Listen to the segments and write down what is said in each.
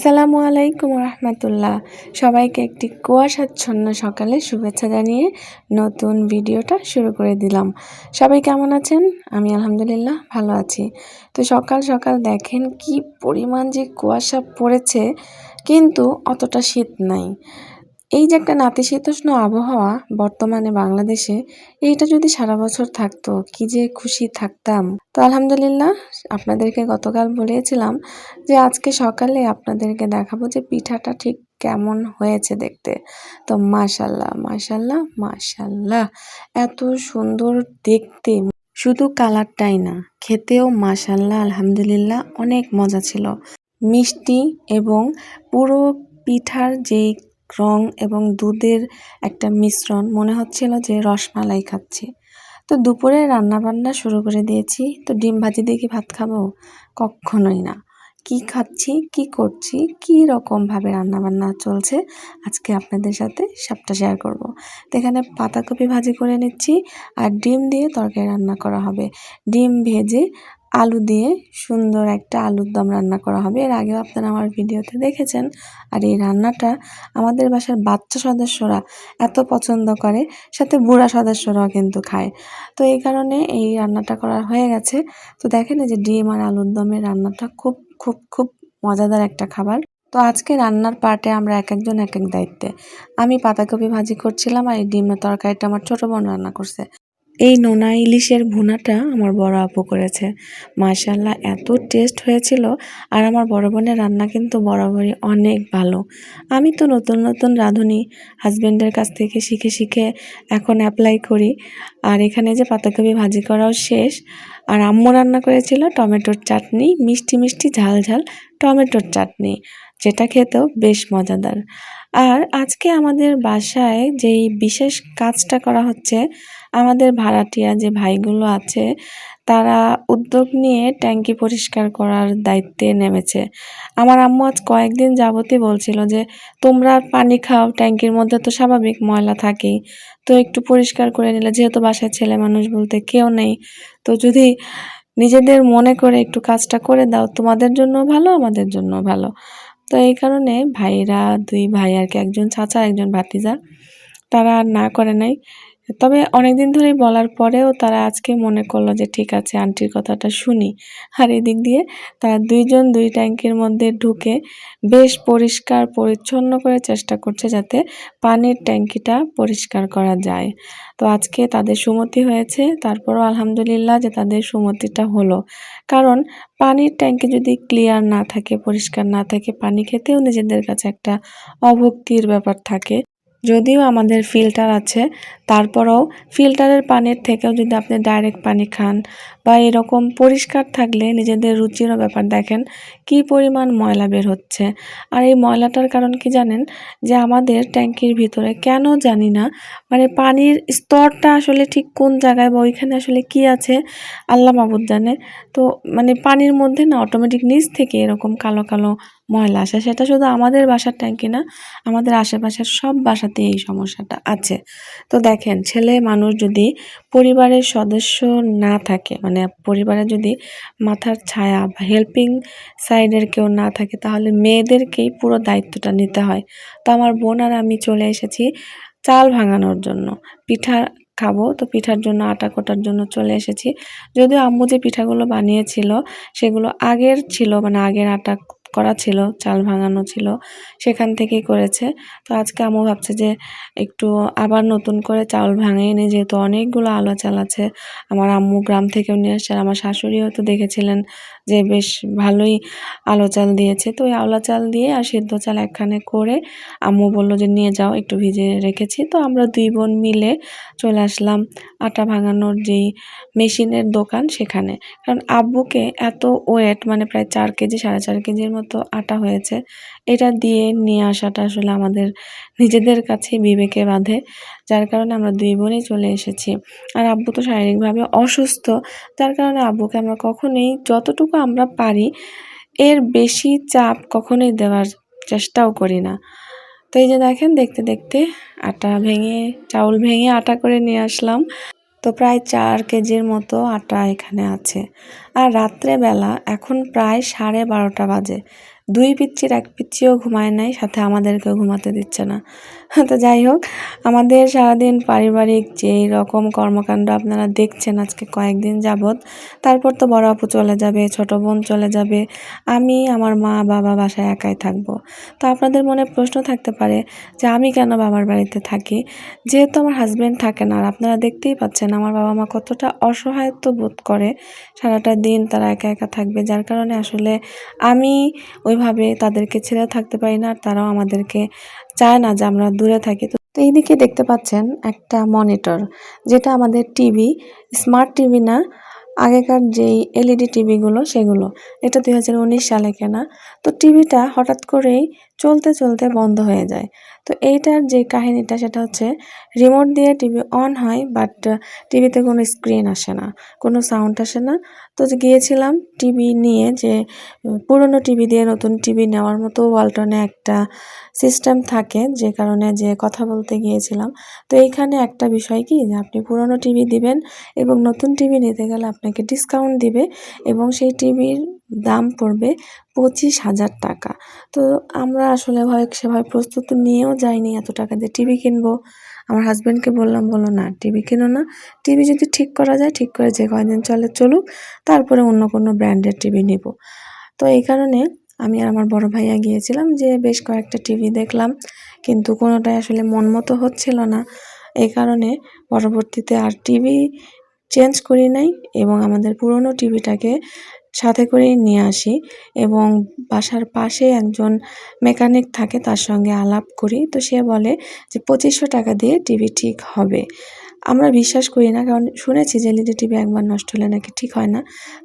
আসসালামু আলাইকুম রহমতুল্লাহ। সবাইকে একটি কুয়াশাচ্ছন্ন সকালে শুভেচ্ছা জানিয়ে নতুন ভিডিওটা শুরু করে দিলাম। সবাই কেমন আছেন? আমি আলহামদুলিল্লাহ ভালো আছি। তো সকাল সকাল দেখেন কি পরিমাণ যে কুয়াশা পড়েছে, কিন্তু অতটা শীত নাই। এই যে একটা নাতিশীতোষ্ণ আবহাওয়া বর্তমানে বাংলাদেশে, এইটা যদি সারা বছর থাকতো, কি যে খুশি থাকতাম। তো আলহামদুলিল্লাহ, আপনাদেরকে গতকাল বলেছিলাম যে আজকে সকালে আপনাদেরকে দেখাবো যে পিঠাটা ঠিক কেমন হয়েছে দেখতে। তো মাশাল্লাহ মাশাল্লাহ মাশাল্লাহ, এত সুন্দর দেখতে। শুধু কালারটাই না, খেতেও মাশাল্লাহ, আলহামদুলিল্লাহ, অনেক মজা ছিল। মিষ্টি এবং পুরো পিঠার যেই রং এবং দুধের একটা মিশ্রণ। মনে হচ্ছিল যে রসমালাই খাচ্ছি। তো দুপুরে রান্না বান্না শুরু করে দিয়েছি। তো ডিম ভাজি দিয়ে কি ভাত খাব? কখনোই না। কি খাচ্ছি? কি করছি? কি রকমভাবে রান্নাবান্না চলছে? আজকে আপনাদের সাথে সবটা শেয়ার করব। তো এখানে পাতাকপি ভাজি করে নিচ্ছি। আর ডিম দিয়ে তরকারি রান্না করা হবে। ডিম ভেজে আলু দিয়ে সুন্দর একটা আলুর দম রান্না করা হবে। এর আগেও আপনারা আমার ভিডিওতে দেখেছেন। আর এই রান্নাটা আমাদের বাসার বাচ্চা সদস্যরা এত পছন্দ করে, সাথে বুড়া সদস্যরাও কিন্তু খায়। তো এই কারণে এই রান্নাটা করা হয়ে গেছে। তো দেখেন যে ডিম আর আলুর দমের রান্নাটা খুব খুব খুব মজাদার একটা খাবার। তো আজকে রান্নার পার্টে আমরা এক একজন এক এক দায়িত্বে। আমি পাতাকপি ভাজি করছিলাম আর এই ডিমের তরকারিটা আমার ছোটো বোন রান্না করছে। এই নোনা ইলিশের ভুনাটা আমার বড় আপু করেছে। মাশাল্লাহ এত টেস্ট হয়েছিল। আর আমার বড় বোনের রান্না কিন্তু বরাবরই অনেক ভালো। আমি তো নতুন নতুন রাঁধুনি। হাজব্যান্ডের কাছ থেকে শিখে শিখে এখন অ্যাপ্লাই করি। আর এখানে যে পাতাকপি ভাজি করাও শেষ। আর আম্মু রান্না করেছিল টমেটোর চাটনি, মিষ্টি মিষ্টি, ঝাল ঝাল টমেটোর চাটনি। যেটা খেতেও বেশ মজাদার। আর আজকে আমাদের বাসায় যেই বিশেষ কাজটা করা হচ্ছে, আমাদের ভাড়াটিয়া যে ভাইগুলো আছে, তারা উদ্যোগ নিয়ে ট্যাঙ্কি পরিষ্কার করার দায়িত্বে নেমেছে। আমার আম্মু আজ কয়েকদিন যাবতই বলছিল যে, তোমরা পানি খাও, ট্যাঙ্কির মধ্যে তো স্বাভাবিক ময়লা থাকেই। তো একটু পরিষ্কার করে নিলে, যেহেতু বাসায় ছেলে মানুষ বলতে কেউ নেই, তো যদি নিজেদের মনে করে একটু কাজটা করে দাও, তোমাদের জন্য ভালো, আমাদের জন্য ভালো। তো এই কারণে ভাইয়েরা দুই ভাই আর কি, একজন চাচা, একজন ভাতিজা, তারা আর না করে নাই। তবে অনেক দিন ধরেই বলার পরেও তারা আজকে মনে করল যে, ঠিক আছে, আন্টির কথাটা শুনি। আর এদিক দিয়ে তারা দুইজন দুই ট্যাঙ্কির মধ্যে ঢুকে বেশ পরিষ্কার, পরিচ্ছন্ন করে চেষ্টা করছে যাতে পানির ট্যাঙ্কিটা পরিষ্কার করা যায়। তো আজকে তাদের সুমতি হয়েছে। তারপরও আলহামদুলিল্লাহ যে তাদের সুমতিটা হলো। কারণ পানির ট্যাঙ্কি যদি ক্লিয়ার না থাকে, পরিষ্কার না থাকে, পানি খেতেও নিজেদের কাছে একটা অভক্তির ব্যাপার থাকে। যদিও আমাদের ফিল্টার আছে, তারপরেও ফিল্টারের পানির থেকেও যদি আপনি ডাইরেক্ট পানি খান বা এরকম পরিষ্কার থাকলে নিজেদের রুচিরও ব্যাপার দেখেন কি পরিমাণ ময়লা বের হচ্ছে। আর এই ময়লাটার কারণ কি জানেন? যে আমাদের ট্যাঙ্কির ভিতরে কেন জানি না মানে পানির স্তরটা আসলে ঠিক কোন জায়গায় বা ওইখানে আসলে কি আছে, আল্লাহ মাবুদ জানে। তো মানে পানির মধ্যে না অটোমেটিক নিচ থেকে এরকম কালো কালো ময়লা আসে সেটা শুধু আমাদের বাসার ট্যাঙ্কি না, আমাদের আশেপাশের সব বাসাতে এই সমস্যাটা আছে। তো দেখেন, ছেলে মানুষ যদি পরিবারের সদস্য না থাকে মানে পরিবারে যদি মাথার ছায়া বা হেল্পিং সাইডের কেউ না থাকে, তাহলে মেয়েদেরকেই পুরো দায়িত্বটা নিতে হয়। তো আমার বোন আর আমি চলে এসেছি চাল ভাঙানোর জন্য। পিঠা খাব, তো পিঠার জন্য, আটা কোটার জন্য চলে এসেছি। যদিও আম্মু যে পিঠাগুলো বানিয়েছিল, সেগুলো আগের ছিল মানে আগের আটা করা ছিল, চাল ভাঙানো ছিল, সেখান থেকেই করেছে। তো আজকে আম্মু ভাবছে যে একটু আবার নতুন করে চাউল ভাঙিয়ে এনে, যেহেতু অনেকগুলো আলো চাল আছে আমার আম্মু গ্রাম থেকেও নিয়ে আসছে। আর আমার শাশুড়িও তো দেখেছিলেন যে বেশ ভালোই আলো চাল দিয়েছে। তো ওই আওলা চাল দিয়ে আর সিদ্ধ চাল একখানে করে আম্মু বলল যে, নিয়ে যাও, একটু ভিজে রেখেছি। তো আমরা দুই বোন মিলে চলে আসলাম আটা ভাঙানোর যেই মেশিনের দোকান সেখানে। কারণ আব্বুকে এত ওয়েট মানে প্রায় চার কেজি, সাড়ে চার কেজির আটা হয়েছে। এটা দিয়ে নিয়ে আসাটা আসলে আমাদের নিজেদের কাছে বিবেকে বাঁধে, যার কারণে আমরা দুই বোনই চলে এসেছি। আর আব্বু তো শারীরিকভাবে অসুস্থ, যার কারণে আব্বুকে আমরা কখনোই যতটুকু আমরা পারি, এর বেশি চাপ কখনোই দেওয়ার চেষ্টাও করি না। তো এই যে দেখেন, দেখতে দেখতে আটা ভেঙে, চাউল ভেঙে আটা করে নিয়ে আসলাম। তো প্রায় চার কেজির মতো আটা এখানে আছে। আর রাত্রেবেলা এখন প্রায় সাড়ে বারোটা বাজে। দুই পিচ্ছির এক পিচ্ছিও ঘুমায় নাই, সাথে আমাদেরকেও ঘুমাতে দিচ্ছে না। তো যাই হোক আমাদের সারাদিন পারিবারিক যেই রকম কর্মকাণ্ড আপনারা দেখছেন আজকে কয়েকদিন যাবৎ, তারপর তো বড় আপু চলে যাবে, ছোট বোন চলে যাবে, আমি, আমার মা, বাবা বাসায় একাই থাকব। তো আপনাদের মনে প্রশ্ন থাকতে পারে যে আমি কেন বাবার বাড়িতে থাকি? যেহেতু আমার হাজব্যান্ড থাকে না আর আপনারা দেখতেই পাচ্ছেন আমার বাবা মা কতটা অসহায়ত্ব বোধ করে সারাটা দিন তারা একা একা থাকবে, যার কারণে আসলে আমি ওইভাবে তাদেরকে ছেড়ে থাকতে পারি না আর তারাও আমাদেরকে চায় না যে আমরা দূরে থাকি। তো তো এইদিকে দেখতে পাচ্ছেন একটা মনিটর যেটা আমাদের টিভি স্মার্ট টিভি না, আগেকার যেই এলইডি টিভিগুলো সেগুলো। এটা দুই হাজার উনিশ সালে কেনা। তো টিভিটা হঠাৎ করেই চলতে চলতে বন্ধ হয়ে যায়। তো এইটার যে কাহিনীটা সেটা হচ্ছে রিমোট দিয়ে টিভি অন হয় বাট টিভিতে কোনো স্ক্রিন আসে না, কোনো সাউন্ড আসে না। তো যে গিয়েছিলাম টিভি নিয়ে যে, পুরনো টিভি দিয়ে নতুন টিভি নেওয়ার মতো ওয়ালটনে একটা সিস্টেম থাকে, যে কারণে যে কথা বলতে গিয়েছিলাম। তো এইখানে একটা বিষয় কি, যে আপনি পুরনো টিভি দিবেন এবং নতুন টিভি নিতে গেলে আপনাকে ডিসকাউন্ট দিবে এবং সেই টিভির দাম পড়বে পঁচিশ হাজার টাকা। তো আমরা আসলে ভয় সেভাবে প্রস্তুত নিয়েও যাইনি এত টাকা দিয়ে টিভি কিনবো। আমার হাজব্যান্ডকে বললাম, বলল, না, টিভি কিনো না। টিভি যদি ঠিক করা যায়, ঠিক করে যে কয়দিন চলে চলুক, তারপরে অন্য কোনো ব্র্যান্ডের টিভি নিব। তো এই কারণে আমি আর আমার বড় ভাইয়া গিয়েছিলাম যে বেশ কয়েকটা টিভি দেখলাম, কিন্তু কোনোটাই আসলে মন মতো হচ্ছিল না। এই কারণে পরবর্তীতে আর টিভি চেঞ্জ করি নাই এবং আমাদের পুরনো টিভিটাকে সাথে করেই নিয়ে আসি এবং বাসার পাশে একজন মেকানিক থাকে তার সঙ্গে আলাপ করি। তো সে বলে যে, পঁচিশশো টাকা দিয়ে টিভি ঠিক হবে। আমরা বিশ্বাস করি না, কারণ শুনেছি যে এলইডি টিভি একবার নষ্ট হলে নাকি ঠিক হয় না।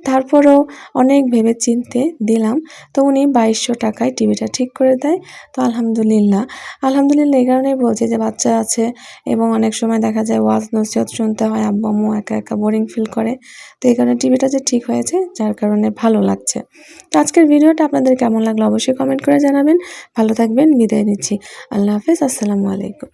তারপরেও অনেক ভেবে চিনতে দিলাম, তো উনি বাইশশো টাকায় টিভিটা ঠিক করে দেয়, তো আলহামদুলিল্লাহ। আলহামদুলিল্লাহ এই কারণেই বলছি যে বাচ্চা আছে এবং অনেক সময় দেখা যায় ওয়াজ নসিহত শুনতে হয়, আব্বু একা একা বোরিং ফিল করে, তো এই কারণে টিভিটা যে ঠিক হয়েছে, যার কারণে ভালো লাগছে। তো আজকের ভিডিওটা আপনাদের কেমন লাগল অবশ্যই কমেন্ট করে জানাবেন। ভালো থাকবেন, বিদায় নিচ্ছি। আল্লাহ হাফেজ, আসসালামু আলাইকুম।